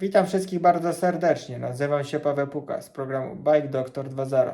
Witam wszystkich bardzo serdecznie. Nazywam się Paweł Puka z programu Bike Doctor 2.0.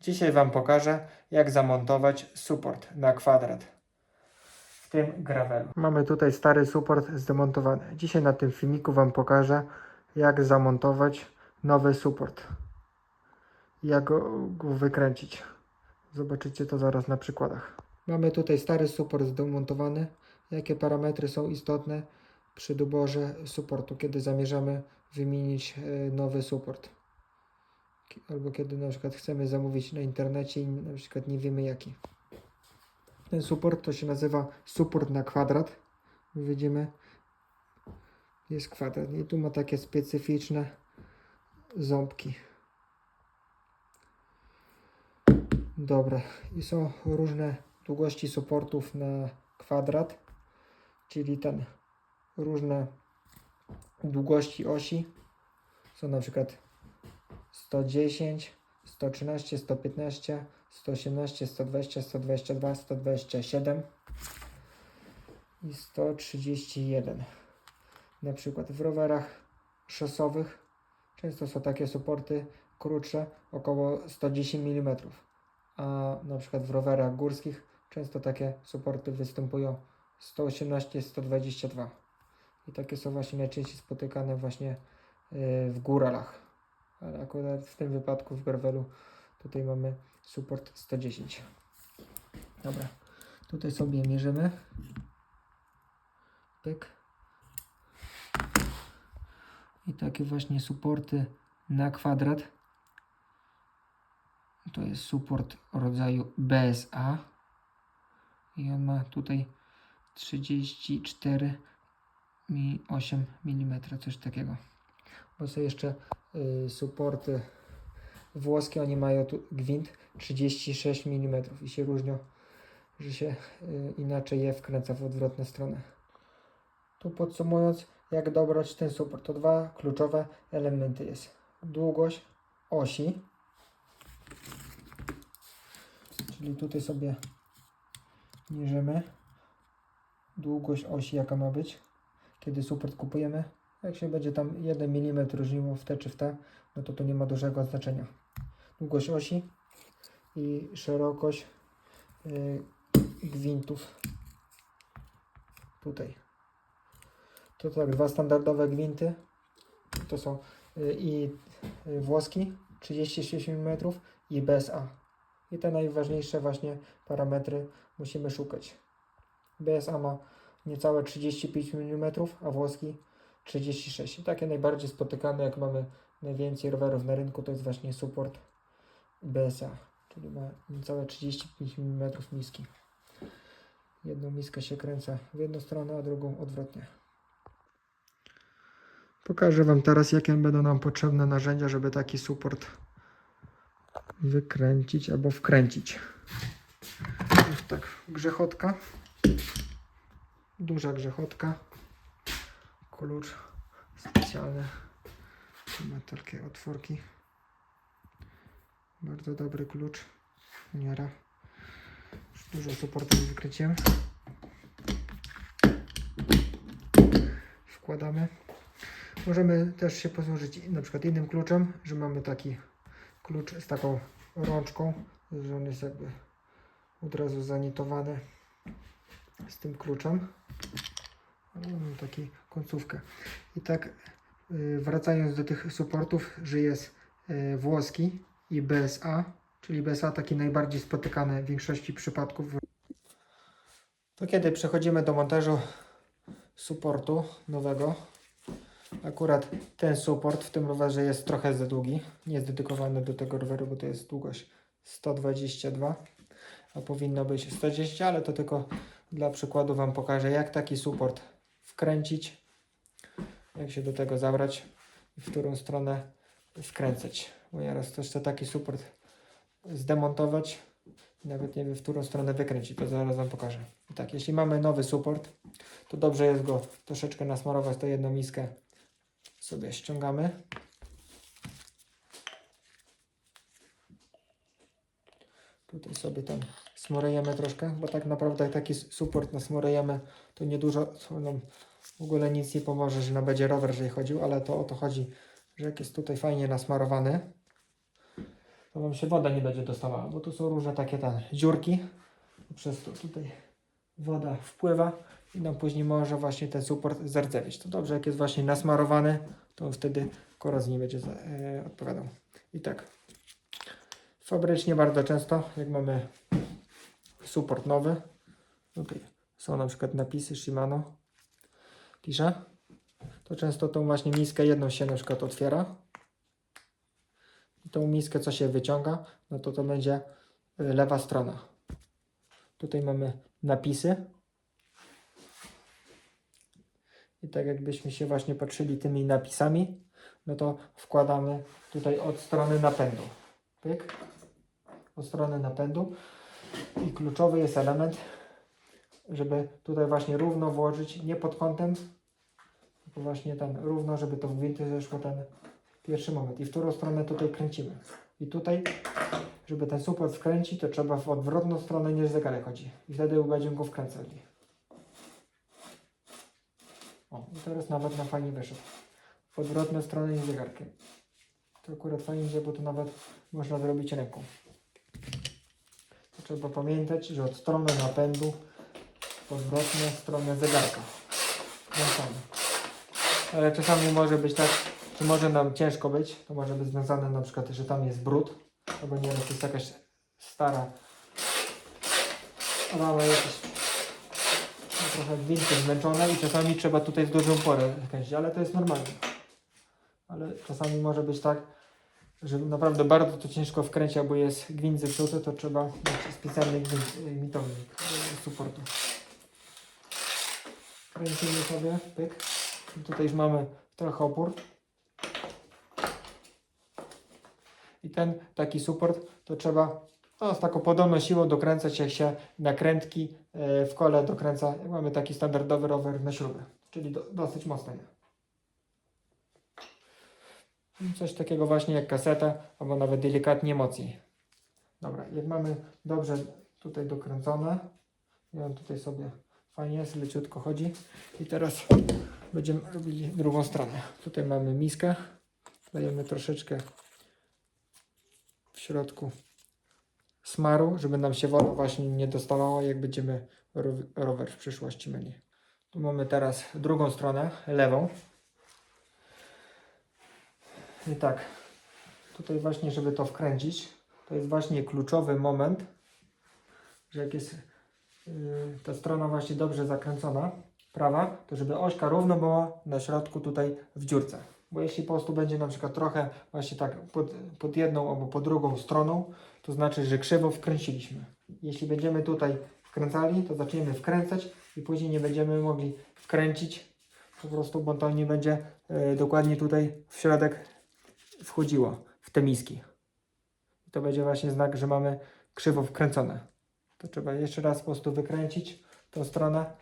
Dzisiaj Wam pokażę, jak zamontować support na kwadrat w tym gravelu. Mamy tutaj stary support zdemontowany. Dzisiaj na tym filmiku Wam pokażę, jak zamontować nowy support. Jak go, go wykręcić. Zobaczycie to zaraz na przykładach. Mamy tutaj stary support zdemontowany. Jakie parametry są istotne przy doborze supportu, kiedy zamierzamy wymienić e, nowy support. Albo kiedy na przykład chcemy zamówić na internecie i na przykład nie wiemy jaki. Ten support to się nazywa support na kwadrat. Widzimy, jest kwadrat i tu ma takie specyficzne ząbki. Dobra, i są różne długości supportów na kwadrat, czyli ten różne długości osi. Są na przykład 110, 113, 115, 118, 120, 122, 127 i 131. Na przykład w rowerach szosowych często są takie suporty krótsze, około 110 mm, a na przykład w rowerach górskich często takie suporty występują 118-122. I takie są właśnie najczęściej spotykane właśnie yy, w góralach. Ale akurat w tym wypadku w gravelu tutaj mamy support 110. Dobra, tutaj sobie mierzymy. Pyk. I takie właśnie supporty na kwadrat. To jest support rodzaju BSA. I on ma tutaj 34 mi 8 mm, coś takiego. Bo są jeszcze y, suporty włoskie, oni mają tu gwint 36 mm i się różnią, że się y, inaczej je wkręca w odwrotną stronę. Tu podsumując, jak dobrać ten suport, to dwa kluczowe elementy jest długość osi, czyli tutaj sobie mierzymy długość osi, jaka ma być, kiedy support kupujemy. Jak się będzie tam 1 mm różniło w te czy w te, no to to nie ma dużego znaczenia. Długość osi i szerokość y, gwintów tutaj. To tak, dwa standardowe gwinty. To są y, i y, włoski 36 mm i BSA. I te najważniejsze właśnie parametry musimy szukać. BSA ma niecałe 35 mm, a włoski 36. I takie najbardziej spotykane, jak mamy najwięcej rowerów na rynku, to jest właśnie support BSA, czyli ma niecałe 35 mm miski. Jedną miskę się kręca w jedną stronę, a drugą odwrotnie. Pokażę Wam teraz, jakie będą nam potrzebne narzędzia, żeby taki support wykręcić albo wkręcić. Jest tak, grzechotka duża grzechotka, klucz specjalny, Tu ma takie otworki, bardzo dobry klucz, miara, Już dużo supportów wykręciłem, wkładamy, możemy też się posłużyć na przykład innym kluczem, że mamy taki klucz z taką rączką, że on jest jakby od razu zanitowany z tym kluczem. Mam taki końcówkę. I tak y, wracając do tych supportów, że jest y, włoski i BSA, czyli BSA taki najbardziej spotykany w większości przypadków. To kiedy przechodzimy do montażu supportu nowego, akurat ten support w tym rowerze jest trochę za długi. Nie jest dedykowany do tego roweru, bo to jest długość 122, a powinno być 110, ale to tylko dla przykładu Wam pokażę, jak taki support wkręcić, jak się do tego zabrać i w którą stronę wkręcać. Bo ja raz też chcę taki support zdemontować, nawet nie wiem, w którą stronę wykręcić, to zaraz Wam pokażę. I tak, jeśli mamy nowy support, to dobrze jest go troszeczkę nasmarować, to jedną miskę sobie ściągamy. Tutaj sobie tam smorejemy troszkę, bo tak naprawdę taki support nasmorejemy, to niedużo, nam w ogóle nic nie pomoże, że no będzie rower, jeżeli chodził, ale to o to chodzi, że jak jest tutaj fajnie nasmarowany, to Wam się woda nie będzie dostawała, bo tu są różne takie ten, dziurki, przez to tutaj woda wpływa i nam później może właśnie ten suport zardzewieć. To dobrze, jak jest właśnie nasmarowany, to wtedy korozji nie będzie za, e, odpowiadał. I tak, fabrycznie bardzo często, jak mamy suport nowy, tutaj są na przykład napisy Shimano, pisze, to często tą właśnie miskę jedną się na przykład otwiera i tą miskę co się wyciąga, no to to będzie y, lewa strona. Tutaj mamy napisy i tak jakbyśmy się właśnie patrzyli tymi napisami, no to wkładamy tutaj od strony napędu. Pyk. Od strony napędu i kluczowy jest element, żeby tutaj właśnie równo włożyć, nie pod kątem, tylko właśnie ten równo, żeby to w gwinty zeszło ten pierwszy moment. I w którą stronę tutaj kręcimy. I tutaj, żeby ten suport wkręcić, to trzeba w odwrotną stronę niż zegarek chodzi. I wtedy będziemy go wkręcali. O, i teraz nawet na fajnie wyszedł. W odwrotną stronę niż zegarkiem. To akurat fajnie bo to nawet można zrobić ręką. Trzeba pamiętać, że od strony napędu w odwrotną stronę zegarka. Wkręcamy. Ale czasami może być tak, że może nam ciężko być, to może być związane na przykład, że tam jest brud, albo nie wiem, to jest jakaś stara rama jakieś no, trochę gwinty zmęczone i czasami trzeba tutaj z dużą porę kręcić, ale to jest normalne. Ale czasami może być tak, że naprawdę bardzo to ciężko wkręcić, albo jest gwint zepsuty, to trzeba mieć specjalny gwint, y, mitownik y, supportu. Kręcimy sobie, pyk. I tutaj już mamy trochę opór. I ten taki support to trzeba no, z taką podobną siłą dokręcać, jak się nakrętki e, w kole dokręca, jak mamy taki standardowy rower na śrubę, czyli do, dosyć mocno. Coś takiego właśnie jak kaseta, albo nawet delikatnie mocniej. Dobra, jak mamy dobrze tutaj dokręcone, ja tutaj sobie fajnie jest, leciutko chodzi. I teraz będziemy robili drugą stronę. Tutaj mamy miskę, dajemy troszeczkę w środku smaru, żeby nam się woda właśnie nie dostawała, jak będziemy ro- rower w przyszłości myli. Tu mamy teraz drugą stronę, lewą. I tak, tutaj właśnie, żeby to wkręcić, to jest właśnie kluczowy moment, że jak jest yy, ta strona właśnie dobrze zakręcona, prawa, to żeby ośka równo była na środku tutaj w dziurce. Bo jeśli po prostu będzie na przykład trochę właśnie tak pod, pod jedną albo pod drugą stroną, to znaczy, że krzywo wkręciliśmy. Jeśli będziemy tutaj wkręcali, to zaczniemy wkręcać i później nie będziemy mogli wkręcić po prostu, bo to nie będzie e, dokładnie tutaj w środek wchodziło, w te miski. To będzie właśnie znak, że mamy krzywo wkręcone. To trzeba jeszcze raz po prostu wykręcić tą stronę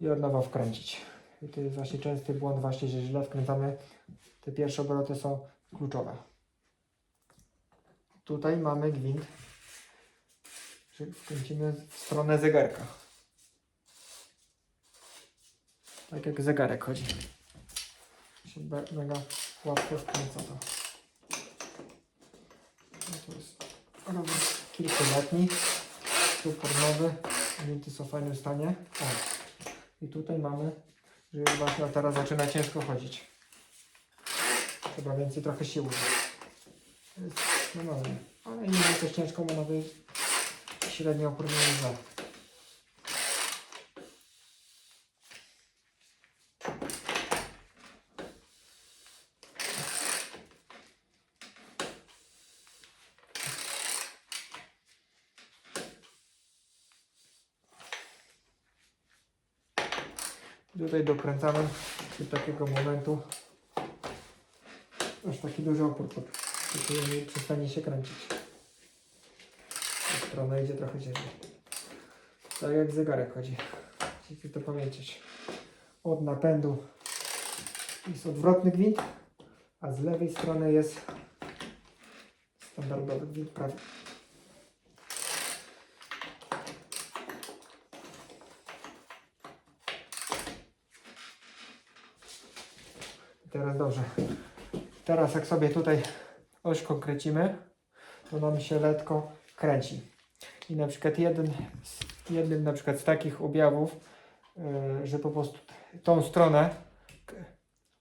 i od nowa wkręcić. I to jest właśnie częsty błąd właśnie, że źle wkręcamy. Te pierwsze obroty są kluczowe. Tutaj mamy gwint, że wkręcimy w stronę zegarka. Tak jak zegarek chodzi. Się mega łatwo wkręca to. No to jest rower kilkuletni, nowy, gwinty są w fajnym stanie. O. I tutaj mamy, że już właśnie teraz zaczyna ciężko chodzić. Trzeba więcej trochę siły. Jest normalne. Ale nie jest też ciężko, bo nawet średnio opór Tutaj dokręcamy do takiego momentu, aż taki duży opór przestanie się kręcić. Ta strona idzie trochę ciężej. Tak jak zegarek chodzi. Musicie to pamiętać. Od napędu jest odwrotny gwint, a z lewej strony jest standardowy gwint prawy. Teraz dobrze. Teraz jak sobie tutaj ośką kręcimy, to nam się letko kręci. I na przykład jeden, jednym na przykład z takich objawów, yy, że po prostu tą stronę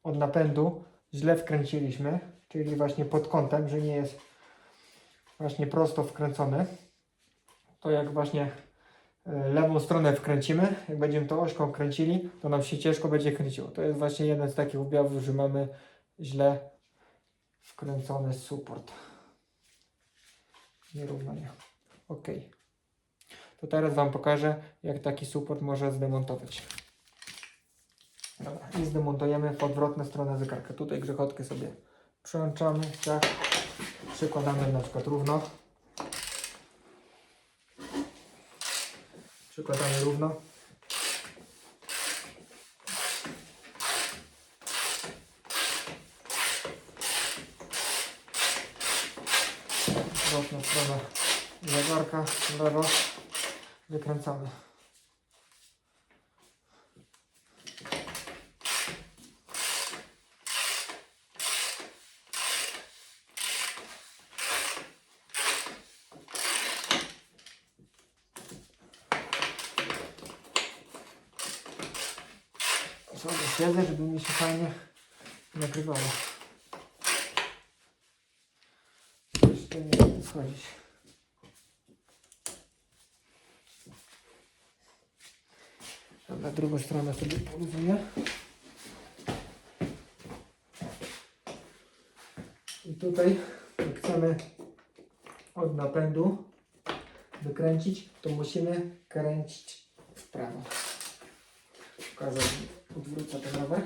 od napędu źle wkręciliśmy, czyli właśnie pod kątem, że nie jest właśnie prosto wkręcony, to jak właśnie lewą stronę wkręcimy, jak będziemy to ośką kręcili, to nam się ciężko będzie kręciło. To jest właśnie jeden z takich objawów, że mamy źle wkręcony support. Nierównania. Ok. To teraz Wam pokażę, jak taki support można zdemontować. Dobra, i zdemontujemy w odwrotną stronę zegarka. Tutaj grzechotkę sobie przełączamy, tak. Przykładamy na przykład równo. Przykładamy równo. Odwrotną stronę zegarka, lewo. Wykręcamy. sobie siedzę, żeby mi się fajnie nagrywało. Jeszcze nie chcę schodzić. Na drugą stronę sobie poluzuję. I tutaj, jak chcemy od napędu wykręcić, to musimy kręcić w prawo. Pokażę, odwrócę ten rower.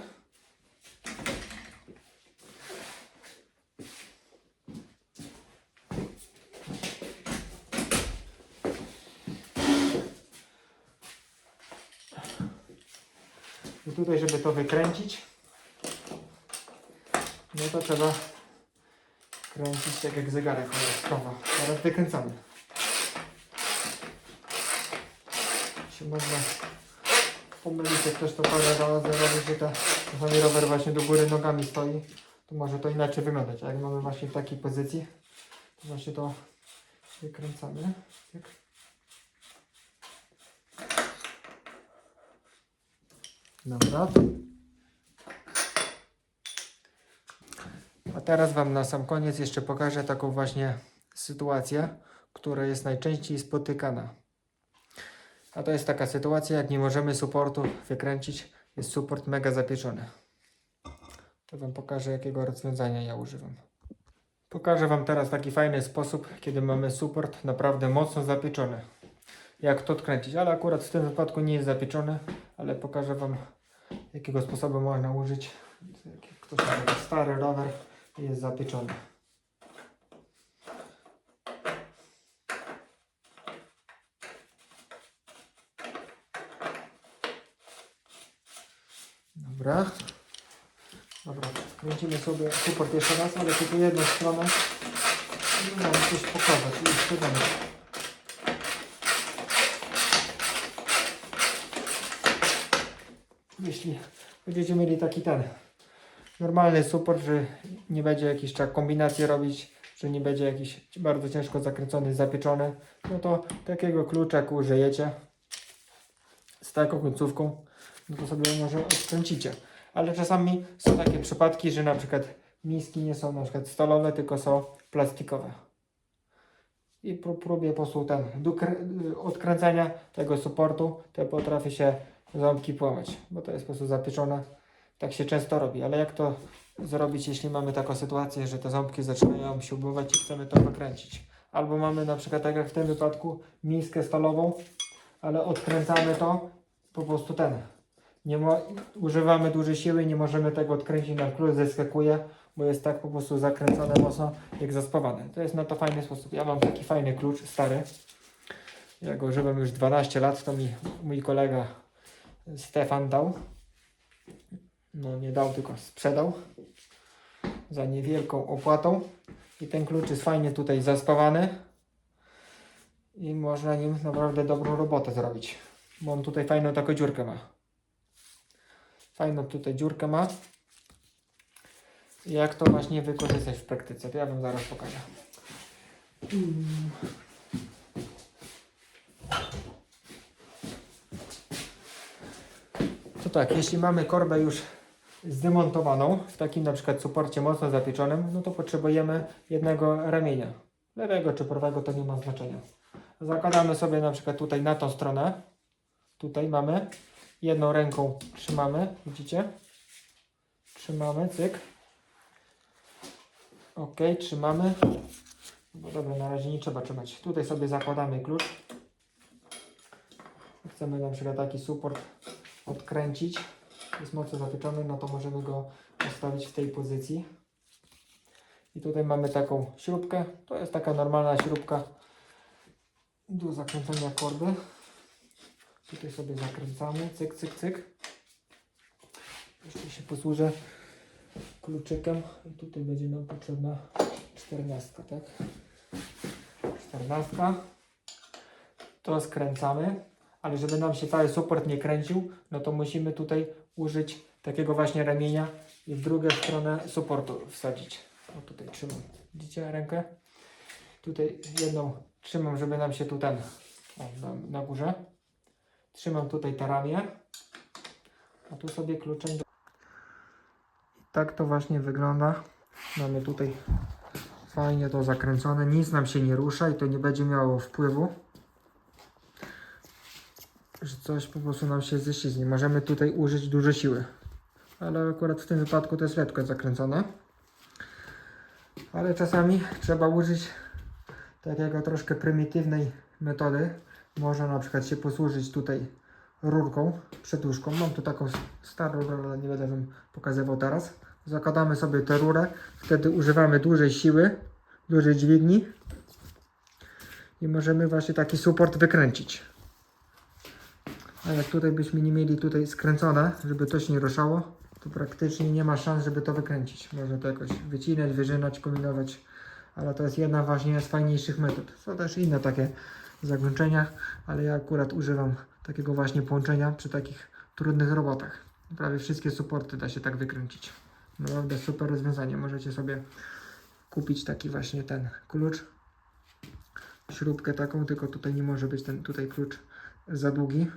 Tutaj, żeby to wykręcić, no to trzeba kręcić tak jak zegarek. Teraz wykręcamy. Się można pomylić, jak ktoś to parę razy robi, że ta czasami rower właśnie do góry nogami stoi, to może to inaczej wyglądać. A jak mamy właśnie w takiej pozycji, to właśnie to wykręcamy. Tak. Dobra. A teraz Wam na sam koniec jeszcze pokażę taką właśnie sytuację, która jest najczęściej spotykana. A to jest taka sytuacja, jak nie możemy supportu wykręcić, jest support mega zapieczony. To Wam pokażę, jakiego rozwiązania ja używam. Pokażę Wam teraz taki fajny sposób, kiedy mamy support naprawdę mocno zapieczony. Jak to odkręcić, ale akurat w tym wypadku nie jest zapieczony, ale pokażę Wam, jakiego sposobu można użyć. Ktoś ma stary rower jest zapieczony. Dobra. Dobra, kręcimy sobie support jeszcze raz, ale tylko jedną stronę. Mam coś pokazać. I jeszcze Jeśli będziecie mieli taki ten normalny support, że nie będzie jakiejś trzeba kombinacji robić, że nie będzie jakiś bardzo ciężko zakręcony, zapieczony, no to takiego klucza użyjecie z taką końcówką, no to sobie może odkręcicie. Ale czasami są takie przypadki, że na przykład miski nie są na przykład stalowe, tylko są plastikowe. I pró- próbuję po prostu ten, do krę- odkręcenia tego supportu, to potrafi się ząbki połamać, bo to jest po prostu zapieczone. Tak się często robi, ale jak to zrobić, jeśli mamy taką sytuację, że te ząbki zaczynają się ubywać i chcemy to wykręcić? Albo mamy na przykład, tak jak w tym wypadku, miskę stalową, ale odkręcamy to, po prostu ten. Nie używamy dużej siły, nie możemy tego odkręcić, nam klucz zeskakuje, bo jest tak po prostu zakręcone mocno, jak zaspawane. To jest na to fajny sposób. Ja mam taki fajny klucz, stary. Ja go używam już 12 lat, to mi mój kolega Stefan dał. No nie dał, tylko sprzedał za niewielką opłatą. I ten klucz jest fajnie tutaj zaspawany. I można nim naprawdę dobrą robotę zrobić. Bo on tutaj fajną taką dziurkę ma. Fajną tutaj dziurkę ma. jak to właśnie wykorzystać w praktyce. To ja Wam zaraz pokażę. To tak, jeśli mamy korbę już zdemontowaną, w takim na przykład suporcie mocno zapieczonym, no to potrzebujemy jednego ramienia. Lewego czy prawego to nie ma znaczenia. Zakładamy sobie na przykład tutaj na tą stronę. Tutaj mamy. Jedną ręką trzymamy, widzicie? Trzymamy, cyk. Ok, trzymamy. No dobra, na razie nie trzeba trzymać. Tutaj sobie zakładamy klucz. Chcemy na przykład taki suport odkręcić. Jest mocno zapieczony, no to możemy go postawić w tej pozycji. I tutaj mamy taką śrubkę. To jest taka normalna śrubka do zakręcenia korby. Tutaj sobie zakręcamy, cyk, cyk, cyk. Jeszcze się posłużę kluczykiem. I tutaj będzie nam potrzebna czternastka, tak? Czternastka. To skręcamy, ale żeby nam się cały suport nie kręcił, no to musimy tutaj użyć takiego właśnie ramienia i w drugą stronę supportu wsadzić. O tutaj trzymam. Widzicie rękę? Tutaj jedną trzymam, żeby nam się tu ten o, na, na górze. Trzymam tutaj te ramię. A tu sobie kluczem. Do... Tak to właśnie wygląda. Mamy tutaj fajnie to zakręcone. Nic nam się nie rusza i to nie będzie miało wpływu. Że coś po prostu nam się ześlizgnie. Możemy tutaj użyć dużo siły. Ale akurat w tym wypadku to jest lekko zakręcone. Ale czasami trzeba użyć takiego troszkę prymitywnej metody. Można na przykład się posłużyć tutaj rurką, przedłużką. Mam tu taką starą rurę, ale nie będę Wam pokazywał teraz. Zakładamy sobie tę rurę, wtedy używamy dużej siły, dużej dźwigni i możemy właśnie taki suport wykręcić. A jak tutaj byśmy nie mieli tutaj skręcone, żeby się nie ruszało, to praktycznie nie ma szans, żeby to wykręcić. Można to jakoś wycinać, wyrzynać, kombinować, ale to jest jedna właśnie z fajniejszych metod. Są też inne takie zakończenia, ale ja akurat używam takiego właśnie połączenia przy takich trudnych robotach. Prawie wszystkie suporty da się tak wykręcić. Naprawdę super rozwiązanie. Możecie sobie kupić taki właśnie ten klucz, śrubkę taką, tylko tutaj nie może być ten tutaj klucz za długi,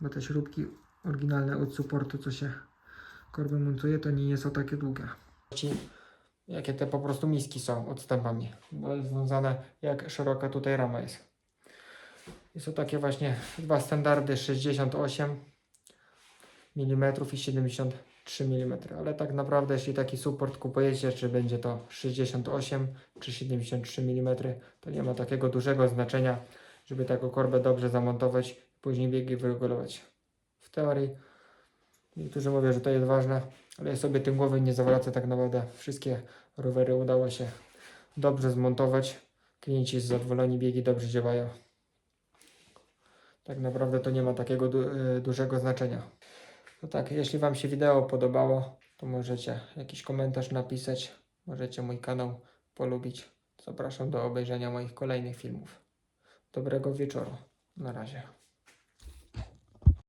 bo te śrubki oryginalne od supportu, co się korbę montuje, to nie są takie długie. Jakie te po prostu miski są odstępami, bo jest związane jak szeroka tutaj rama jest. I są takie właśnie dwa standardy 68 mm i 73 mm, ale tak naprawdę jeśli taki support kupujecie, czy będzie to 68 czy 73 mm, to nie ma takiego dużego znaczenia, żeby taką korbę dobrze zamontować, później biegi wyregulować. W teorii niektórzy mówią, że to jest ważne, ale ja sobie tym głowy nie zawracę, tak naprawdę wszystkie rowery udało się dobrze zmontować. Klienci zadowoleni, biegi dobrze działają. Tak naprawdę to nie ma takiego du y, dużego znaczenia. No tak, jeśli Wam się wideo podobało, to możecie jakiś komentarz napisać, możecie mój kanał polubić. Zapraszam do obejrzenia moich kolejnych filmów. Dobrego wieczoru. Na razie.